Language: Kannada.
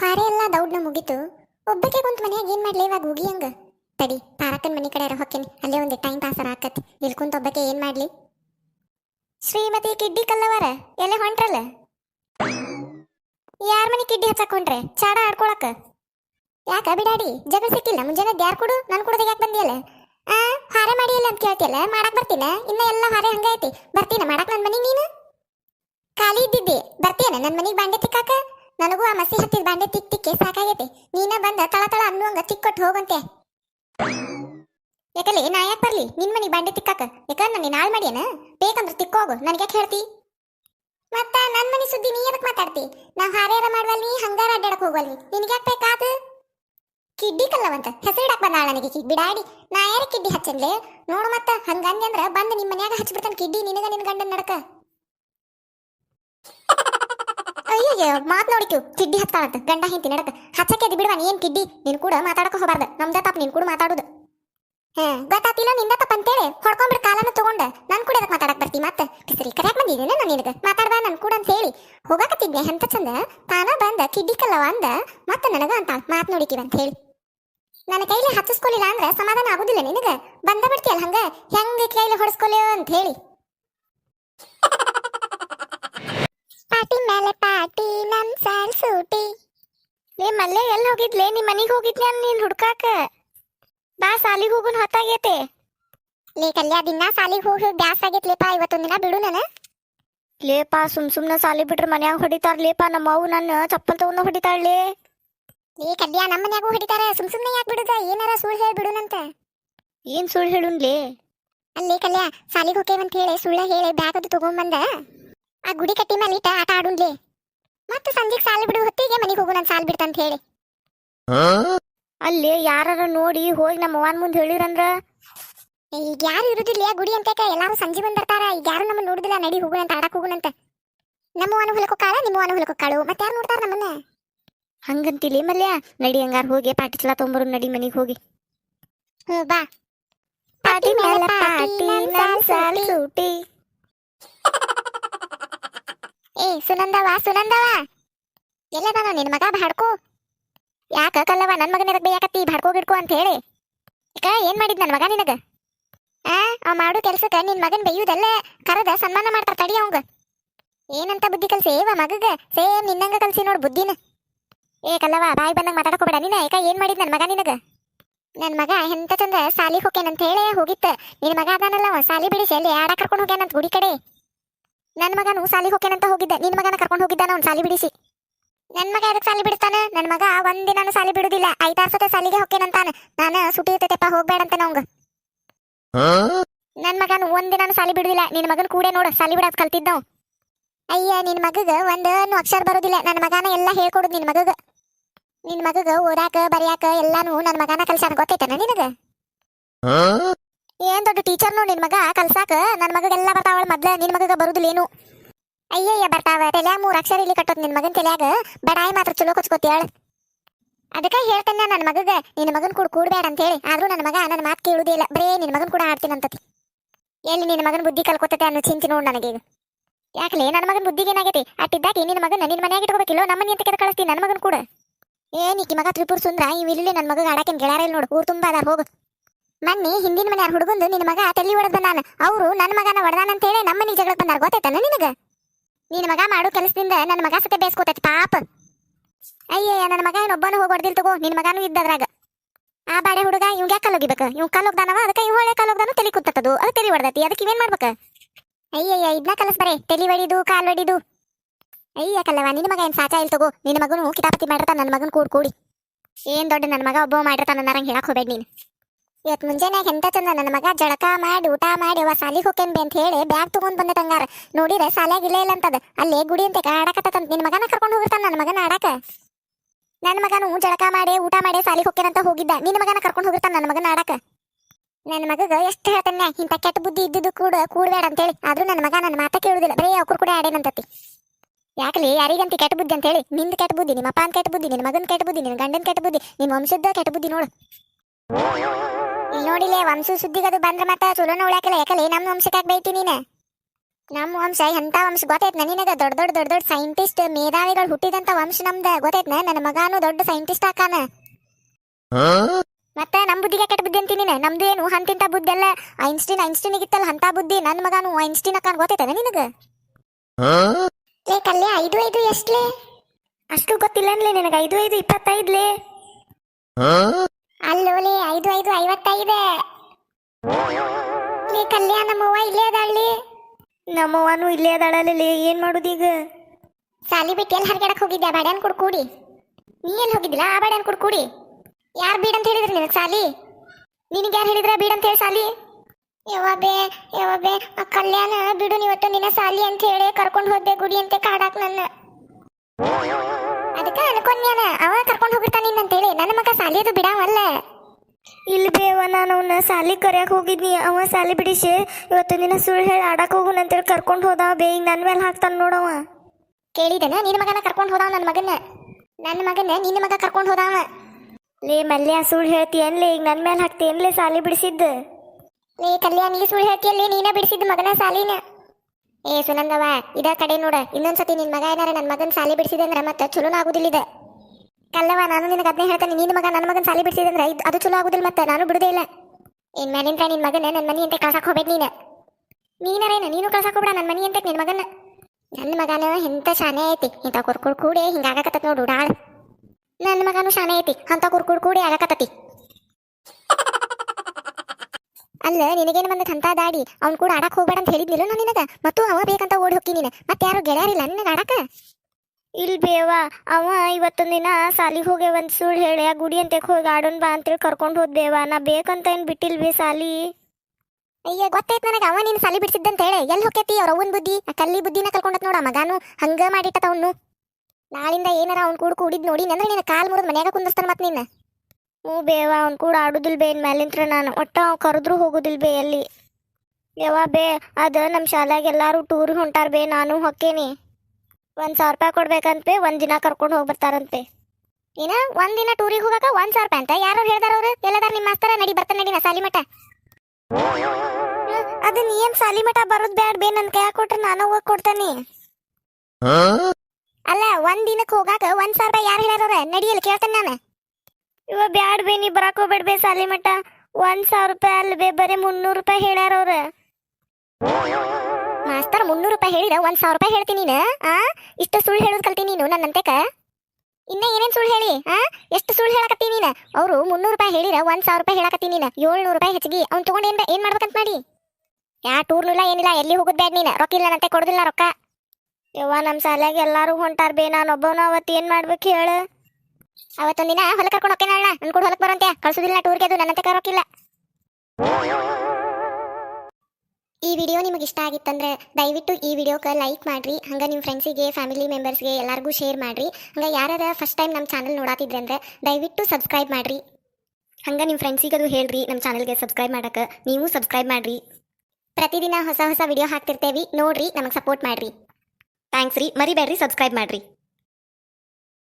ಹಾರೆ ಎಲ್ಲ ದೌಡ್ನ ಮುಗೀತು. ಒಬ್ಬಕ್ಕೆ ಕುಂತ ಮನ್ಯಾಗ ಏನ್ ಮಾಡ್ಲಿ? ಇವಾಗ ಹೋಗಿ ಹಂಗ. ತಡಿ, ಪಾರಕ್ಕನ ಮನೆ ಕಡೆ ಹೊಕ್ಕೇನಿ. ಅಲ್ಲೇ ಒಂದು ಟೈಮ್ ಪಾಸ್ ಆಕತ್. ಇಲ್ಲಿ ಕುಂತ ಒಬ್ಬಕ್ಕೆ ಏನ್ ಮಾಡ್ಲಿ? ಶ್ರೀಮತಿ ಕಿಡ್ಡಿ ಕಲ್ಲವರ ಎಲ್ಲ ಹೊಂಟ್ರಲ್ಲ? ಯಾರ ಮನೆ ಕಿಡ್ಡಿ ಹಚ್ಚಾಕೊಂಡ್ರೆ ಚಾಡ ಆಡ್ಕೊಳಕ. ಯಾಕ ಬಿಡಾಡಿ? ಜಗಳ ಸಿಕ್ಕಿಲ್ಲ. ಮುಂಜಾನೆ ಯಾರು ಕೊಡು? ನನ್ ಕೊಡೋದು ಯಾಕೆ ಬಂದಿಯಲ್ಲ. ಆ, ಹಾರೆ ಮಾಡಿಯಲ್ಲ ಅಂತ ಕೇಳ್ತಿಯಲ್ಲ? ಮಾಡಕ್ ಬರ್ತೀನ? ಇನ್ನ ಎಲ್ಲ ಹಾರೆ ಹಂಗೈತಿ. ಬರ್ತೀನ? ಮಾಡಕ್ ನನ್ ಮನೆಗೆ ನೀನು? ಖಾಲಿ ಇದ್ದಿದ್ದೆ. ಬರ್ತೀಯನ? ನನ್ ಮನೆಗೆ ಬಾಂಡೆ ತಿಕ್ಕಾಕ? ನನಗೂ ಆ ಮಸಿ ಹತ್ತಿದ ಬಾಂಡೆ ತಿಕ್ ತಿಕ್ಕಿ ಸಾಕಾಗೈತಿ. ನೀನ ಬಂದ ತಳ ತಳ ಅನ್ನುವಂಗ ತಿಕ್ಕೊಟ್ಟು ಹೋಗಂತೆ. ಯಾಕಲ್ಲಿ ನಾ ಯಾಕೆ ಬರ್ಲಿ? ನಿನ್ ಮನಿಗೆ ಬಾಂಡೆ ತಿಕ್ಕಾಕ? ಯಾಕಂದ್ರೆ ನನ್ನ ನಾಳೆ ಮಾಡ್ಯಾನ? ಬೇಕಂದ್ರೆ ತಿಕ್ಕೋಗು ನನಗೆ ಯಾಕೆ ಹೇಳ್ತಿ? ಮತ್ತ ನನ್ ಮನಿ ಸುದ್ದಿ ನೀ ಎದಕ್ ಮಾತಾಡ್ತಿ? ನಾ ಹಾರೇರ ಮಾಡ್ವಲ್ನಿ ಹಂಗಾರ ಅಡ್ಡಾಡಕ್ ಹೋಗ್ವಲ್ವಿ ನಿನಗೆ ಯಾಕೆ ಬೇಕಾದ ಕಿಡ್ಡಿ ಕಲ್ಲವಂತ. ಹೆಸರಿಡಕ್ ಬಂದಾಳ ನನಗೆ ಬಿಡಾಡಿ. ನಾ ಯಾರ ಕಿಡ್ಡಿ ಹಚ್ಚನ್ಲೆ? ನೋಡು ಮತ್ತ ಹಂಗಂದ್ರೆ ಅಂದ್ರ ಬಂದ್ ನಿಮ್ ಮನ್ಯಾಗ ಹಚ್ಬಿಡ್ತಾನೆ ಕಿಡ್ಡಿ, ನಿನಗ ನಿನ್ ಗಂಡನ್ ನಡಕ. ಅಯ್ಯಯ್ಯ ಮಾತ್ ನೋಡಿಕ್ಯು ಕಿಡ್ಡಿ ಹತ್ತಾಳಂತ ಗಂಡ ಹಿಂತಿ ನಡಕ. ಹಚ್ಚಕ್ಕೆ ಅದು ಬಿಡುವ ಏನ್ ಕಿಡ್ಡಿ? ನೀನ್ ಕೂಡ ಮಾತಾಡಕ ಹೋಗಬಾರದು. ನಮ್ದ ತಪ್ಪ, ನೀನ್ ಕೂಡ ಮಾತಾಡುದು. ಹಾ ಗೊತ್ತಾತಿಲ್ಲ ನಿಂದ ತಪ್ಪ ಅಂತೇಳಿ. ಹೊಡ್ಕೊಂಡ್ಬಿಡ್ ಕಾಲನ ತಗೊಂಡ. ನನ್ ಕೂಡ ಅದಕ್ಕೆ ಮಾತಾಡಕ್ ಬರ್ತಿ ಮತ್ತೆ ಸರಿ ಕರ್ಯಾಕ್ ಬಂದಿದ್ದೇನೆ ನಾನು ನಿನಗ? ಮಾತಾಡ್ಬಾ ನನ್ ಕೂಡ ಅಂತ ಹೇಳಿ ಹೋಗಾಕತ್ತಿದ್ನೆ ಅಂತ ಚಂದ? ತಾನ ಬಂದ, ಕಿಡ್ಡಿ ಕಲ್ಲವ ಅಂದ. ಮತ್ತೆ ನನಗ ಅಂತ ಮಾತ್ ನೋಡಿಕಿವ ಅಂತ ಹೇಳಿ. ನನ್ನ ಕೈಲಿ ಹಚ್ಚಿಸ್ಕೊಲಿಲ್ಲ ಅಂದ್ರೆ ಸಮಾಧಾನ ಆಗುದಿಲ್ಲ ನಿನಗ? ಬಂದ ಬಿಡ್ತಿಯಲ್ಲ ಹಂಗ? ಹೆಂಗ ಕೈಲಿ ಹೊಡ್ಸ್ಕೊಲೇವ ಅಂತ ಹೇಳಿ. ಪಾಟಿ ಮೇಲೆ ಪಾಟಿ ನಮ್ ಸಾರ್ ಸೂಟಿ. ನೀ ಮಲ್ಲೆ ಎಲ್ಲಿ ಹೋಗಿದ್ಲೆ? ನಿಮ್ಮ ಮನಿಗೆ ಹೋಗಿದ್ನ ನೀನ್ ಹುಡ್ಕಾಕ? ಬಾ ಸಾಲಿಗೆ ಹೋಗುನ್ ಹೊತ್ತಾಗೈತೆ. ಲೇ ಕಲ್ಯಾ ದಿನ ಸಾಲಿಗೆ ಹೋಗಿ ಬ್ಯಾಸ್ ಆಗೈತ್ಲೇಪ ಇವತ್ತೊಂದ್ ದಿನ ಬಿಡು ನಾನು. ಲೇಪ ಸುಮ್ ಸುಮ್ನ ಸಾಲಿ ಬಿಟ್ರೆ ಮನ್ಯಾಗ ಹೊಡಿತಾರ ಲೇಪ ನಮ್ಮ ಅವು ನನ್ನ ಚಪ್ಪಲ್ ತಗೊಂಡು ಹೊಡಿತಾಳೆ ಲೇ. ಕಲ್ಯಾ ನಮ್ಮ ಮನ್ಯಾಗೂ ಹೊಡಿತಾರ ಸುಮ್ ಸುಮ್ನೆ ಯಾಕೆ ಬಿಡುದ? ಏನಾರ ಸುಳ್ಳು ಹೇಳಿ ಬಿಡುನಂತ. ಏನ್ ಸುಳ್ಳು ಹೇಳುನ್ಲೇ ಅಲ್ಲೇ ಕಲ್ಯಾ ಸಾಲಿಗೆ ಹೋಗೇವಂತ ಹೇಳಿ ಸುಳ್ಳ ಹೇಳಿ ಬ್ಯಾಗ್ ಅದು ತಗೊಂಬಂದ. ಆ ಗುಡಿ ಕಟ್ಟಿ ಮೇಲೆ ಇಟ್ಟ ಆಟ ಆಡುನ್ಲೇ. ಮತ್ತೆ ಸಂಜೆಗೆ ಸಾಲ ಬಿಡು ಹೊತ್ತಿಗೆ ಮನೆಗೆ ಹೋಗು ನಾನು ಸಾಲ ಬಿಡ್ತಂತ ಹೇಳಿ. ಅಲ್ಲಿ ಯಾರಾರ ನೋಡಿ ಹೋಗಿ ನಮ್ಮ ಅವ್ವನ್ ಮುಂದೆ ಹೇಳಿರಂದ್ರ ಈಗ ಯಾರು ಇರುದಿಲ್ಲ ಗುಡಿ ಅಂತಕ ಎಲ್ಲಾರು ಸಂಜೆ ಬಂದ್ ಬರ್ತಾರ ಈಗ ಯಾರು ನಮ್ಮ ನೋಡುದಿಲ್ಲ ನಡಿ ಹೋಗು ಅಂತ ಆಡಕ್ ಹೋಗುಣಂತ ನಮ್ಮ ಅನು ಹೊಲಕ್ಕೊಕ್ಕಾಳ ನಿಮ್ಮ ಅನು ಹೊಲಕ್ಕೊಕ್ಕಾಳು ಮತ್ತೆ ಯಾರು ನೋಡ್ತಾರ ನಮ್ಮನ್ನ? ಹಂಗಂತಿಲಿ ಮಲ್ಯ ನಡಿ ಹಂಗಾರ ಹೋಗಿ ಪಾಟಿ ಚಲ ತೊಂಬರು ನಡಿ ಮನೆಗೆ ಹೋಗಿ. ಹ್ಞೂ ಬಾ. ಪಾಟಿ ಮೇಲೆ ಪಾಟಿ ನಮ್ ಸಾಲ್ ಸೂಟಿ ಏ ಸುನಂದವ ಸುನಂದವ ಎಲ್ಲದಾನ ನಿನ್ ಮಗ ಬಾಡ್ಕು. ಯಾಕ ಕಲ್ಲವ ನನ್ ಮಗನ ಬೇಯಾಕತ್ತಿ? ಬಾಡ್ಕೋ ಗಿಡ್ಕೋ ಅಂತ ಹೇಳಿ. ಯಾಕ ಏನ್ ಮಾಡಿದ್ ನನ್ ಮಗ ನಿನಗ? ಆ, ಅವ ಮಾಡು ಕೆಲ್ಸಕ್ಕ ನಿನ್ ಮಗನ್ ಬೆಯ್ಯುದಲ್ಲ ಕರದ ಸನ್ಮಾನ ಮಾಡ್ತಾರ ತಡಿ ಅವಂಗ. ಏನಂತ ಬುದ್ಧಿ ಕಲ್ಸಿ? ಏವ ಮಗಗ. ಸೇಮ್ ನಿನ್ನಂಗ ಕಲ್ಸಿ ನೋಡ್ ಬುದ್ಧಿನ. ಏ ಕಲ್ಲವ ಬಾಯಿ ಬಂದಂಗ ಮಾತಾಡಕೋಬೇಡ ನೀನ. ಯಾಕ ಏನ್ ಮಾಡಿದ್ ನನ್ ಮಗ ನಿನಗ? ನನ್ ಮಗ ಎಂತ ಚಂದ ಸಾಲಿ ಹೋಗ್ಯಾನಂತ ಹೇಳಿ ಹೋಗಿತ್ತ. ನಿನ್ ಮಗ ಅದಾನಲ್ಲ ಸಾಲಿ ಬಿಡಿಸಿ ಅಲ್ಲಿ ಆಡ ಕರ್ಕೊಂಡು ಹೋಗ್ಯಾನಂತ ಗುಡಿ ಕಡೆ. ನನ್ ಮಗನು ಸಾಲಿ ಹೋಗ್ಯಾನಂತ ಹೋಗಿದ್ದೆ. ನಿನ್ನ ಮಗನ ಕರ್ಕೊಂಡು ಹೋಗಿದ್ದಾನ ಅವ್ನು ಸಾಲಿ ಬಿಡಿಸಿ. ನನ್ನ ಮಗ ಎದಕ್ಕೆ ಸಾಲಿ ಬಿಡ್ತಾನ? ನನ್ನ ಮಗ ಒಂದಿನಾನು ಸಾಲಿ ಬಿಡುದಿಲ್ಲ. ಐದಾರು ಸತೆ ಸಾಲಿಗೆ ಹೋಗ್ಯಾನಂತಾನೆ. ನಾನು ಸುಟಿ ಇರ್ತೈತೆಪ್ಪ ಹೋಗ್ಬೇಡಂತ ಅವಂಗ ನನ್ನ ಮಗನು ಒಂದಿನಾನು ಸಾಲಿ ಬಿಡುದಿಲ್ಲ. ನಿನ್ನ ಮಗನ ಕೂಡೆ ನೋಡು ಸಾಲಿ ಬಿಡೋದ್ ಕಲ್ತಿದ್ದವ್ ಅಯ್ಯ ನಿನ್ನ ಮಗಗ ಒಂದನು ಅಕ್ಷರ ಬರುದಿಲ್ಲ. ನನ್ನ ಮಗನ ಎಲ್ಲ ಹೇಳ್ಕೊಡುದು ನಿನ್ನ ಮಗಗ. ನಿನ್ನ ಮಗಗ ಓದಾಕ ಬರಿಯಾಕ ಎಲ್ಲಾನು ನನ್ನ ಮಗನ ಕಲ್ಸಾನ ಗೊತ್ತೈತನ ನಿನಗ? ಏನ್ ದೊಡ್ಡ ಟೀಚರ್ನು ನಿನ್ ಮಗ? ಕಲ್ಸಾಕ? ನನ್ ಮಗಗೆಲ್ಲ ಬರ್ತಾವಳ ಮೊದ್ಲ. ನಿನ್ ಮಗಗ ಬರೋದಿಲ್ಲ ಏನು? ಅಯ್ಯಯ್ಯ, ಬರ್ತಾವ. ತಲೆ ಮೂರ್ ಅಕ್ಷರ ಇಲ್ಲಿ ಕಟ್ಟೋದ್ ನಿನ್ ಮಗನ್ ತಲ್ಯಾಗ. ಬಡಾಯಿ ಮಾತ್ರ ಚಲೋ ಕೊಚ್ಕೋತಿಯಾಳ ಅದಕ್ಕ ಹೇಳ್ತೇನೆ ನನ್ ಮಗಗ. ನಿನ್ ಮಗನ್ ಕೂಡ ಕೂಡ್ಬೇಡ ಅಂತ ಹೇಳಿ ಆದ್ರೂ ನನ್ ಮಗ ನನ್ ಮಾತು ಕೇಳುದೇ ಇಲ್ಲ. ಬರೇ ನಿನ್ ಮಗನ್ ಕೂಡ ಆಡ್ತೀನಂತತಿ ಎಲ್ಲಿ ನಿನ್ ಮಗನ್ ಬುದ್ಧಿ ಕಲ್ಕೋತತೆ ಅನ್ನೋ ಚಿಂತೆ ನೋಡು ನನಗೀಗ. ಯಾಕಲೇ? ನನ್ನ ಮಗನ್ ಬುದ್ಧಿಗೆ ಏನಾಗೈತಿ ಅಟ್ಟಿದ್ದಾಗಿ ನಿನ್ ಮಗನ ನಿನ್ ಮನ್ಯಾಗ ಇಟ್ಕೋಬೇಕಿಲ್ಲೋ? ನಮ್ಮನಿ ಅಂತ ಕೆದ ಕಳಿಸ್ತೀನಿ ನನ್ನ ಮಗನ್ ಕೂಡ. ಏನಿಕ್ಕಿ ಮಗ ತ್ರಿಪುರ್ ಸುಂದ್ರ, ಇವ್ ಇಲ್ಲಿ ನನ್ ಮಗ ಆಡಾಕೇನ್ ಗೆಳಾರ ಇಲ್ಲಿ ನೋಡು. ಊರ್ ತುಂಬಾ ಅದಾರ, ಹೋಗು. ಮೊನ್ನೆ ಹಿಂದಿನ ಮನೆಯವ್ರ ಹುಡುಗಂದು ನಿನ್ನ ಮಗ ತಲಿ ಹೊಡೆದ್ ಬಂದಾನ. ಅವರು ನನ್ನ ಮಗನ ಒಡದಾನ ಅಂತ ಹೇಳಿ ನಮ್ಮ ಮನೆಗೆ ಜಗಳಕ್ಕೆ ಬಂದಾರ ಗೊತ್ತೈತನ ನಿನಗೆ? ನಿನ್ನ ಮಗ ಮಾಡೋ ಕೆಲಸದಿಂದ ನನ್ನ ಮಗ ಸತೆ ಬೇಸ್ಕೋತೈತಿ ಪಾಪ. ಅಯ್ಯಯ್ಯ, ನನ್ನ ಮಗ ಏನೊಬ್ಬನು ಹೋಗಿ ಹೊಡೆದಿಲ್ ತಗೋ ನಿನ್ನ ಮಗನೂ ಇದ್ದದ್ರಾಗ ಆ ಬಾಡೆ ಹುಡುಗ ಇವ್ಗೆ ಯಾಕೆ ಕಲ್ಲೋಗಿಬೇಕ? ಇವ್ ಕಲ್ಲೋಗ್ದಾನವ ಅದಕ್ಕೆ ಇವ್ ಹೊಳೆ ಕಲ್ಲೋಗ್ದಾನು ತಲೆ ಕುತ್ತತದು ಅದು ತಲೆ ಹೊಡೆದತಿ. ಅದಕ್ಕೆ ಇವೇನ್ ಮಾಡ್ಬೇಕು? ಅಯ್ಯಯ್ಯ ಇದನ್ನ ಕಲಸ್ ಬರೇ. ತಲಿ ಹೊಡಿದು, ಕಾಲ್ ಹೊಡಿದು. ಅಯ್ಯ ಕಲ್ಲವ ನಿನ್ನ ಮಗ ಏನ್ ಸಾಚಾ ಇಲ್ ತಗೋ. ನಿನ್ನ ಮಗನು ಕಿತಾಪತಿ ಮಾಡಿರ್ತಾನ, ನನ್ನ ಮಗನ ಕೂಡ್ ಕೂಡಿ. ಏನ್ ದೊಡ್ಡ ನನ್ನ ಮಗ ಒಬ್ಬ ಮಾಡಿರ್ತಾನ ನಾರಂಗ್ ಹೇಳಕ್ ಹೋಗ್ಬೇಡ ನೀನು. ಇವತ್ ಮುಂಜಾನೆ ಎಂತ ಚಂದ ನನ್ನ ಮಗ, ಜಳಕ ಮಾಡಿ, ಊಟ ಮಾಡಿ ಅವ ಸಾಲಿಗೆ ಅಂತ ಹೇಳಿ ಬ್ಯಾಗ್ ತಗೊಂಡ್ ಬಂದ ತಂಗಾರ. ನೋಡಿದ್ರೆ ಸಾಲ್ಯಾಗ ಇಲ್ಲ ಇಲ್ಲ ಅಂತದ. ಅಲ್ಲೇ ಗುಡಿ ಅಂತ ಆಡಕತ್ತ ನಿನ್ ಮಗನ ಕರ್ಕೊಂಡು ಹೋಗಿರ್ತಾನ, ನನ್ನ ಮಗನ ಆಡಕ? ನನ್ನ ಮಗನು ಜಳಕ ಮಾಡಿ, ಊಟ ಮಾಡಿ ಸಾಲಿಗೆ ಅಂತ ಹೋಗಿದ್ದ. ನಿನ್ನ ಮಗನ ಕರ್ಕೊಂಡು ಹೋಗಿರ್ತಾನ, ನನ್ನ ಮಗನ ಆಡಕ? ನನ್ನ ಮಗಗ ಎಷ್ಟು ಹೇಳ್ತಾನೆ, ಇಂಥ ಕೆಟ್ಟ ಬುದ್ಧಿ ಇದ್ದಿದ್ದು ಕೂಡ ಕೂಡ್ಬೇಡ ಅಂತೇಳಿ ಆದ್ರೂ ನನ್ನ ಮಗ ನನ್ನ ಮಾತ ಕೇಳುದಿಲ್ಲ. ಬರೀ ಅವ್ರು ಕೂಡ ಆಡೇನಂತತಿ. ಯಾಕಲಿ, ಯಾರಿಗಂತ ಕೆಟ್ಟ ಬುದ್ಧಿ ಅಂತ ಹೇಳಿ? ನಿಂದ ಕೆಟ್ಟ ಬುದ್ಧಿ ನಿಮ್ಮ ಅಪ್ಪನ ಕೆಟ್ಟ ಬುದ್ಧಿ ನಿನ್ನ ಮಗನ ಕೆಟ್ಟ ಬುದ್ಧಿ ನಿನ್ನ ಗಂಡನ ಕೆಟ್ಟ ಬುದ್ಧಿ ನಿಮ್ಮ ವಂಶದ ಕೆಟ್ಟ ಬುದ್ಧಿ ನೋಡು. ನೋಡಿಲೆ ವಂಶ ಸುದ್ದಿಗದು ಬಂದ್ರೆ ಮತ್ತೆ ಚಲೋನ ಉಳ್ಯಾಕಲ್ಲ. ಯಾಕಲ್ಲ ನಮ್ಮ ವಂಶಕ್ಕೆ ಬೈತಿ ನೀನ? ನಮ್ಮ ವಂಶ ಎಂತ ವಂಶ ಗೊತ್ತೈತ್ನ ನಿನಗ? ದೊಡ್ಡ ದೊಡ್ಡ ದೊಡ್ಡ ದೊಡ್ಡ ಸೈಂಟಿಸ್ಟ್ ಮೇಧಾವಿಗಳು ಹುಟ್ಟಿದಂತ ವಂಶ ನಮ್ದ ಗೊತ್ತೈತ್ನ? ನನ್ನ ಮಗಾನು ದೊಡ್ಡ ಸೈಂಟಿಸ್ಟ್ ಆಕಾನ. ಮತ್ತೆ ನಮ್ ಬುದ್ಧಿಗೆ ಕೆಟ್ಟ ಬುದ್ಧಿ ಅಂತೀನಿ ನೀನು. ನಮ್ದು ಏನು? ಹಂತಿಂತ ಬುದ್ಧಿ ಅಲ್ಲ. ಐನ್ಸ್ಟೀನ್ ಐನ್ಸ್ಟೀನ್ ಇಗಿತ್ತಲ್ಲ ಅಂತ ಬುದ್ಧಿ. ನನ್ನ ಮಗಾನು ಐನ್ಸ್ಟೀನ್ ಅಕ್ಕಾನ ಗೊತ್ತೈತನ ನಿನಗ? ಲೇ ಕಲ್ಲೆ ಐದು ಐದು ಎಷ್ಟ್ಲೇ? ಅಷ್ಟು ಗೊತ್ತಿಲ್ಲ ಅನ್ಲೇ ನಿನಗ. ಐದು ಐದು ಇಪ್ಪತ್ತೈದ್ಲೇ? ಅಲ್ಲೋಲಿ, ಐದು ಐದು, ಐವತ್ತೈದೆ. ಕಲ್ಯಾಣ ನಮ್ಮವ್ವ ಇಲ್ಲೇ ಅದಾಳ್ಲಿ ನಮ್ಮವ್ವನು ಇಲ್ಲೇ ಅದಾಳಲ್ಲಿ ಏನ್ ಮಾಡುದು ಈಗ? ಸಾಲಿ ಬಿಟ್ಟು ಎಲ್ಲಿ ಹರ್ಗಾಡಕ್ ಹೋಗಿದ್ದೆ ಬಾಡ್ಯಾನ್ ಕುಡ್ ಕೂಡಿ. ನೀ ಎಲ್ಲಿ ಹೋಗಿದ್ದಿಲ್ಲ? ಆ ಬಾಡ್ಯಾನ್ ಕುಡ್ ಕೂಡಿ. ಯಾರು ಬೀಡ್ ಅಂತ ಹೇಳಿದ್ರು ನಿನಗೆ ಸಾಲಿ? ನಿನಗೆ ಯಾರು ಹೇಳಿದ್ರ ಬೀಡ್ ಅಂತ ಹೇಳಿ ಸಾಲಿ? ಯಾವಾಗೇ ಬೇ ಯಾವ ಬೇ, ಆ ಕಲ್ಯಾಣ ಬಿಡು ನೀವತ್ತು ನಿನ್ನ ಸಾಲಿ ಅಂತ ಹೇಳಿ ಕರ್ಕೊಂಡು ಹೋದೆ ಗುಡಿ ಅಂತ ಕಾಡಾಕ್ ನನ್ನ. ಅದಕ್ಕೆ ಅನ್ಕೊಂಡ್ಯಾನ. ಅವ ಕರ್ಕೊಂಡು ಹೋಗಿರ್ತಾನೆ ನಿನ್ನಂತೇಳಿ ನನ್ನ ಮಗ ಸಾಲಿಯದು ಬಿಡಾವಲ್ಲ. ಇಲ್ಲಿ ಬೇವ ನಾನು ಅವನ ಸಾಲಿ ಕರೆಯಕ್ಕೆ ಹೋಗಿದ್ನಿ. ಅವ ಸಾಲಿ ಬಿಡಿಸಿ ಇವತ್ತು ದಿನ ಸುಳ್ಳು ಹೇಳಿ ಆಡಕ್ಕೆ ಹೋಗುನ ಅಂತೇಳಿ ಕರ್ಕೊಂಡು ಹೋದ. ಬೇ ಈಗ ನನ್ನ ಮೇಲೆ ಹಾಕ್ತಾನೆ ನೋಡವ ಕೇಳಿದನ? ನಿನ್ನ ಮಗನ ಕರ್ಕೊಂಡು ಹೋದಾವ ನನ್ನ ಮಗನ ನನ್ನ ಮಗನ ನಿನ್ನ ಮಗ ಕರ್ಕೊಂಡು ಹೋದಾವ? ಲೇ ಮಲ್ಯ ಸುಳ್ಳು ಹೇಳ್ತಿ ಏನ್ಲೇ ಈಗ ನನ್ನ ಮೇಲೆ ಹಾಕ್ತಿ ಏನ್ಲೇ ಸಾಲಿ ಬಿಡಿಸಿದ್ದು? ಲೇ ಕಲ್ಯಾಣ ನೀ ಸುಳ್ಳು ಹೇಳ್ತಿಯಲ್ಲಿ? ನೀನೇ ಬಿಡಿಸಿದ್ದು ಮಗನ ಸಾಲಿನ? ಏ ಸುನಂದವ ಇದ ಕಡೆ ನೋಡ. ಇನ್ನೊಂದ್ಸತಿ ನಿನ್ ಮಗ ಏನಾರ ನನ್ನ ಮಗನ ಸಾಲಿ ಬಿಡಿಸಿದೆ ಅಂದ್ರೆ ಮತ್ತೆ ಚಲೋನ ಆಗುದಿಲ್ಲ ಕಲ್ಲವ ನಾನು ನಿನಗೆ ಅದನ್ನೇ ಹೇಳ್ತಾನೆ. ನಿನ್ನ ಮಗ ನನ್ನ ಮಗನ ಸಾಲಿ ಬಿಡಿಸಿದೆ ಅಂದ್ರೆ ಇದ್- ಅದು ಚಲೋ ಆಗುದಿಲ್ಲ ಮತ್ತೆ. ನಾನು ಬಿಡುದೇ ಇಲ್ಲ. ಏನ್ ಮೇಲಿಂದ ನಿನ್ ಮಗನ ನನ್ನ ಮನಿ ಅಂತ ಕಳ್ಸಕ್ ಹೋಗ್ಬೇಕು ನೀನು? ನೀನರೇನ ನೀನು ಕಳ್ಸಕ್ ಹೋಗ್ಬೇಡ ನನ್ನ ಮನಿ ಅಂತ ನಿನ್ ಮಗನ ನನ್ನ ಮಗನ ಎಂತ ಶಾನೆ ಐತಿ. ಇಂಥ ಕುರ್ಕುರ್ ಕೂಡಿ ಹಿಂಗಾಗಕತ್ತ ನೋಡು, ಡಾಳ್. ನನ್ನ ಮಗನು ಶಾನೆ ಐತಿ. ಅಂತ ಕುರ್ಕುರ್ ಕೂಡಿ ಆಗಕತ್ತತಿ. ಅಲ್ಲ ನಿನಗೇನು ಬಂದ ಅಂತ ದಾಡಿ? ಅವ್ನ್ ಕೂಡ ಆಡಕ್ ಹೋಗ್ಬೇಡ ಅಂತ ಹೇಳಿದ್ನಿಲ್ಲ ನಾನು ನಿನಗ? ಮತ್ತು ಅವ ಬೇಕಂತ ಓಡಿ ಹೋಗಿ ನೀನು. ಮತ್ತೆ ಯಾರು ಗೆಳೆಯರಿಲ್ಲ ನಿನಗ ಆಡಕ ಇಲ್ ಬೇವ ಅವ ಇವತ್ತೊಂದ್ ದಿನ ಸಾಲಿ ಹೋಗಿ ಒಂದ್ ಸುಳ್ಳು ಹೇಳಿ ಆ ಗುಡಿ ಅಂತ ಹೋಗಿ ಆಡೋನ್ ಬಾ ಅಂತೇಳಿ ಕರ್ಕೊಂಡು ಹೋದ್ದೇವ ನಾ ಬೇಕಂತ ಏನ್ ಬಿಟ್ಟಿಲ್ವಿ ಸಾಲಿ? ಅಯ್ಯ ಗೊತ್ತೈತ್ ನನಗ. ಅವ ನೀನ್ ಸಾಲಿ ಬಿಡ್ಸಿದ್ದಂತ ಹೇಳಿ. ಎಲ್ಲಿ ಹೋಗ್ಯತಿ ಅವ್ರ ಅವ್ವನ್ ಬುದ್ಧಿ? ಆ ಕಲ್ಲಿ ಬುದ್ಧಿನ ಕಲ್ಕೊಂಡತ್ ನೋಡ ಮಗಾನು. ಹಂಗ ಮಾಡಿಟ್ಟ ಅವ್ನು. ನಾಳಿಂದ ಏನಾರ ಅವ್ನ್ ಕೂಡ ಕೂಡಿದ್ ನೋಡಿ ಅಂದ್ರೆ ನಿನ್ನ ಕಾಲ್ ಮುರಿದ್ ಮನ್ಯಾಗ ಕುಂದಿಸ್ತಾನ ಮತ್ ನಿನ್ನ ಹ್ಞೂ ಬೇವ ಅವ್ನ ಕೂಡ ಆಡುದಿಲ್ ಬೇ ಇನ್ ಮ್ಯಾಲಿಂತ್ರ ನಾನು. ಒಟ್ಟ ಅವ್ ಕರೆದ್ರು ಹೋಗುದಿಲ್ ಬೇ ಅಲ್ಲಿ ಯವ್ವ ಬೇ ಅದ ನಮ್ಮ ಶಾಲ್ಯಾಗ ಎಲ್ಲಾರು ಟೂರ್ ಹೊಂಟಾರ ಬೇ ನಾನು ಹೊಕ್ಕೇನಿ. ಒಂದ್ ಸಾವಿರ ರೂಪಾಯಿ ಕೊಡ್ಬೇಕಂತ ಬೇ ಒಂದ್ ದಿನ ಕರ್ಕೊಂಡು ಹೋಗಿ ಬರ್ತಾರಂತೆ ಏನ ಒಂದ್ ದಿನ ಟೂರಿಗೆ ಹೋಗಾಕ ಒಂದ್ ಸಾವಿರ ರೂಪಾಯಿ ಅಂತ? ಯಾರು ಹೇಳ್ದಾರ ಅವ್ರು? ಎಲ್ಲದಾರ ನಿಮ್ಮ ಮಾಸ್ತರ ನಡಿ ಬರ್ತ ನಡಿ ನಾ ಸಾಲಿ ಮಠ. ಅದು ನೀ ಏನ್ ಸಾಲಿ ಮಠ ಬರೋದ್ ಬೇಡ ಬೇ ನನ್ ಕೈ ಕೊಟ್ರೆ ನಾನು ಹೋಗಿ ಕೊಡ್ತೇನೆ. ಅಲ್ಲ ಒಂದ್ ದಿನಕ್ಕೆ ಹೋಗಾಕ ಒಂದ್ ಸಾವಿರ ರೂಪಾಯಿ ಯಾರು ಹೇಳ್ಯಾರ ನಡಿಯಲ್ಲ ಕೇಳ್ತಾನೆ ನಾನು. ಇವ ಬ್ಯಾಡ್ ಬೇ ನೀ ಬರಾಕ ಹೋಗ್ಬೇಡ ಬೇ ಸಾಲಿ ಮಠ. ಒಂದ್ ಸಾವಿರ ರೂಪಾಯಿ ಅಲ್ಲ ಬೇ, ಬರೀ ಮುನ್ನೂರು ರೂಪಾಯಿ ಹೇಳ್ಯಾರ ಅವ್ರ. ಮಾಸ್ತರ್ ಮುನ್ನೂರು ರೂಪಾಯಿ ಹೇಳಿದ, ಒಂದ್ ಸಾವಿರ ರೂಪಾಯಿ ಹೇಳ್ತೀನಿ ನೀನು, ಆ? ಇಷ್ಟ ಸುಳ್ಳು ಹೇಳೋದು ಕಲ್ತೀನಿ ನೀನು ನನ್ನಂತೆಕ ಇನ್ನ ಏನೇನ್ ಸುಳ್ಳು ಹೇಳಿ, ಆ? ಎಷ್ಟು ಸುಳ್ಳು ಹೇಳಕತ್ತಿ ನೀನು? ಅವರು ಮುನ್ನೂರು ರೂಪಾಯಿ ಹೇಳಿರ, ಒಂದ್ ಸಾವಿರ ರೂಪಾಯಿ ಹೇಳಕತ್ತಿ ನೀನು. ಏಳ್ನೂರು ರೂಪಾಯಿ ಹೆಚ್ಚಿಗೆ, ಅವ್ನು ತಗೊಂಡು ಏನ್ ಏನ್ ಮಾಡ್ಬೇಕಂತ ಮಾಡಿ? ಯಾ ಟೂರ್ನೂ ಇಲ್ಲ ಏನಿಲ್ಲ, ಎಲ್ಲಿ ಹೋಗುದ್ ಬ್ಯಾಡ್ ನೀನು? ರೊಕ್ಕ ಇಲ್ಲ ನಂತೆ ಕೊಡುದಿಲ್ಲ ರೊಕ್ಕ. ಯವ್ವ ನಮ್ಮ ಸಾಲ್ಯಾಗ ಎಲ್ಲಾರು ಹೊಂಟಾರ ಬೇ, ನಾನು ಒಬ್ಬನ ಅವತ್ತು ಏನ್ ಮಾಡ್ಬೇಕು ಹೇಳ. ಅವತ್ತೊಂದಿನ ಹೊಲ ಕರ್ಕೊಂಡು ಹೋಗ್ತೇನೆ ನನ್ ಕೂಡ ಹೊಲಕ್ ಬರಂತೆ. ಕಳ್ಸುದಿಲ್ಲ ಟೂರ್ಗೆ ಅದು. ನನ್ನಂತೆ ಕರೋಕಿಲ್ಲ ಈ ವಿಡಿಯೋ ನಿಮಗೆ ಇಷ್ಟ ಆಗಿತ್ತಂದ್ರೆ ದಯವಿಟ್ಟು ಈ ವಿಡಿಯೋಕ್ಕೆ ಲೈಕ್ ಮಾಡ್ರಿ. ಹಂಗೆ ನಿಮ್ಮ ಫ್ರೆಂಡ್ಸಿಗೆ ಫ್ಯಾಮಿಲಿ ಮೆಂಬರ್ಸ್ಗೆ ಎಲ್ಲರಿಗೂ ಶೇರ್ ಮಾಡ್ರಿ. ಹಂಗೆ ಯಾರಾದ್ರ ಫಸ್ಟ್ ಟೈಮ್ ನಮ್ಮ ಚಾನಲ್ ನೋಡಾತಿದ್ರೆ ಅಂದ್ರೆ ದಯವಿಟ್ಟು ಸಬ್ಸ್ಕ್ರೈಬ್ ಮಾಡ್ರಿ. ಹಂಗೆ ನಿಮ್ಮ ಫ್ರೆಂಡ್ಸಿಗೆ ಅದು ಹೇಳ್ರಿ. ನಮ್ಮ ಚಾನಲ್ಗೆ ಸಬ್ಸ್ಕ್ರೈಬ್ ಮಾಡಕ್ಕೆ ನೀವು ಸಬ್ಸ್ಕ್ರೈಬ್ ಮಾಡ್ರಿ. ಪ್ರತಿದಿನ ಹೊಸ ಹೊಸ ವಿಡಿಯೋ ಹಾಕ್ತಿರ್ತೇವಿ. ನೋಡ್ರಿ, ನಮಗೆ ಸಪೋರ್ಟ್ ಮಾಡ್ರಿ. ಥ್ಯಾಂಕ್ಸ್ ರೀ. ಮರಿಬೇಡ್ರಿ ಸಬ್ಸ್ಕ್ರೈಬ್ ಮಾಡ್ರಿ.